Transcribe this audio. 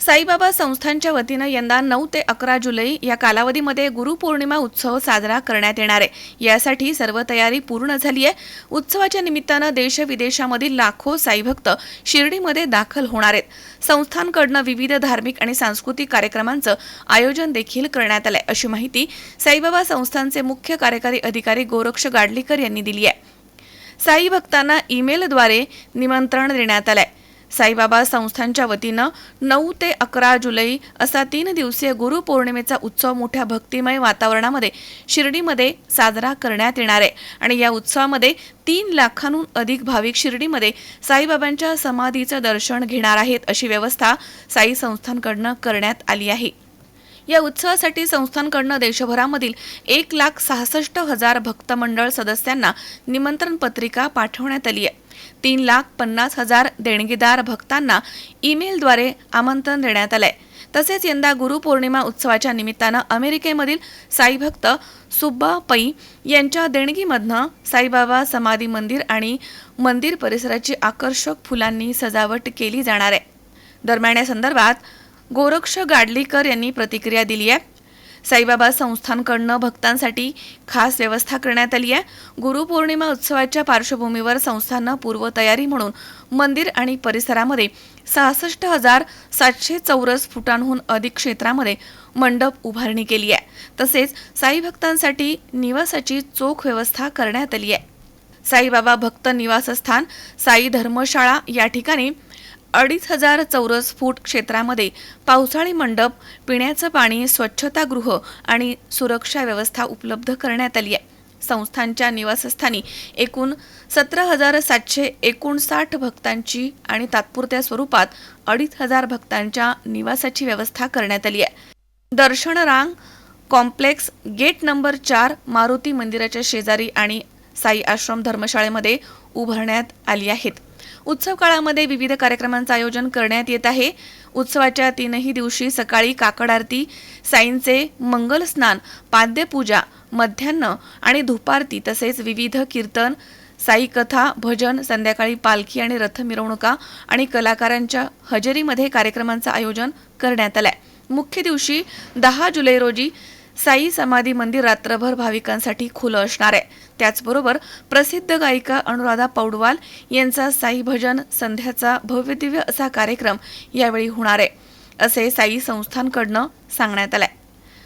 साईबाबा संस्थांच्या वतीनं यंदा नऊ ते अकरा जुलै या कालावधीमध्ये गुरुपौर्णिमा उत्सव साजरा करण्यात येणार आहे. यासाठी सर्व तयारी पूर्ण झाली आहे. उत्सवाच्या निमित्तानं देश विदेशामधील लाखो साईभक्त शिर्डीमध्ये दाखल होणार आहेत. संस्थांकडनं विविध धार्मिक आणि सांस्कृतिक कार्यक्रमांचं आयोजन देखील करण्यात आलंय अशी माहिती साईबाबा संस्थांचे मुख्य कार्यकारी अधिकारी गोरक्ष गाडलीकर यांनी दिली आहे. साई भक्तांना ईमेलद्वारे निमंत्रण देण्यात आलं आहे साईबाबा संस्थांच्या वतीनं नऊ ते अकरा जुलै असा तीन दिवसीय गुरुपौर्णिमेचा उत्सव मोठ्या भक्तिमय वातावरणामध्ये शिर्डीमध्ये साजरा करण्यात येणार आहे. आणि या उत्सवामध्ये तीन लाखांहून अधिक भाविक शिर्डीमध्ये साईबाबांच्या समाधीचं दर्शन घेणार आहेत अशी व्यवस्था साई संस्थांकडनं करण्यात आली आहे. या उत्सवासाठी संस्थांकडनं देशभरामधील एक लाख सहासष्ट हजार भक्तमंडळ सदस्यांना निमंत्रण पत्रिका पाठवण्यात आली आहे. तीन लाख पन्नास हजार देणगीदार भक्तांना ईमेलद्वारे आमंत्रण देण्यात आलंय. तसेच यंदा गुरुपौर्णिमा उत्सवाच्या निमित्तानं अमेरिकेमधील साईभक्त सुब्बा पै यांच्या देणगीमधनं साईबाबा समाधी मंदिर आणि मंदिर परिसराची आकर्षक फुलांनी सजावट केली जाणार आहे. दरम्यान या संदर्भात गोरक्ष गाडलीकर यांनी प्रतिक्रिया दिली आहे. साईबाबा संस्थानकडनं भक्तांसाठी खास व्यवस्था करण्यात आली आहे. गुरुपौर्णिमा उत्सवाच्या पार्श्वभूमीवर संस्थानं पूर्वतयारी म्हणून मंदिर आणि परिसरामध्ये सहासष्ट हजार सातशे चौरस फुटांहून अधिक क्षेत्रामध्ये मंडप उभारणी केली आहे. तसेच साई भक्तांसाठी निवासाची चोख व्यवस्था करण्यात आली आहे. साईबाबा भक्त निवासस्थान साई धर्मशाळा या ठिकाणी अडीच हजार चौरस फूट क्षेत्रामध्ये पावसाळी मंडप पिण्याचं पाणी स्वच्छतागृह आणि सुरक्षा व्यवस्था उपलब्ध करण्यात आली आहे. संस्थांच्या निवासस्थानी एकूण सतरा हजार सातशे एकोणसाठ भक्तांची आणि तात्पुरत्या स्वरूपात अडीच हजार भक्तांच्या निवासाची व्यवस्था करण्यात आली आहे. दर्शन रांग कॉम्प्लेक्स गेट नंबर चार मारुती मंदिराच्या शेजारी आणि साई आश्रम धर्मशाळेमध्ये उभारण्यात आली आहेत. उत्सव काळामध्ये विविध कार्यक्रमांचं आयोजन करण्यात येत आहे. उत्सवाच्या तीनही दिवशी सकाळी काकड आरती साईंचे मंगल स्नान पाद्यपूजा मध्यान्न आणि धुपारती तसेच विविध कीर्तन साई कथा भजन संध्याकाळी पालखी आणि रथ मिरवणुका आणि कलाकारांच्या हजेरीमध्ये कार्यक्रमांचं आयोजन करण्यात आलंय. मुख्य दिवशी दहा जुलै रोजी साई समाधी मंदिर रात्रभर भाविकांसाठी खुलं असणार आहे. त्याचबरोबर प्रसिद्ध गायिका अनुराधा पौडवाल यांचा साई भजन संध्याचा भव्यदिव्य असा कार्यक्रम यावेळी होणार आहे. असे साई संस्थांकडनं सांगण्यात आलं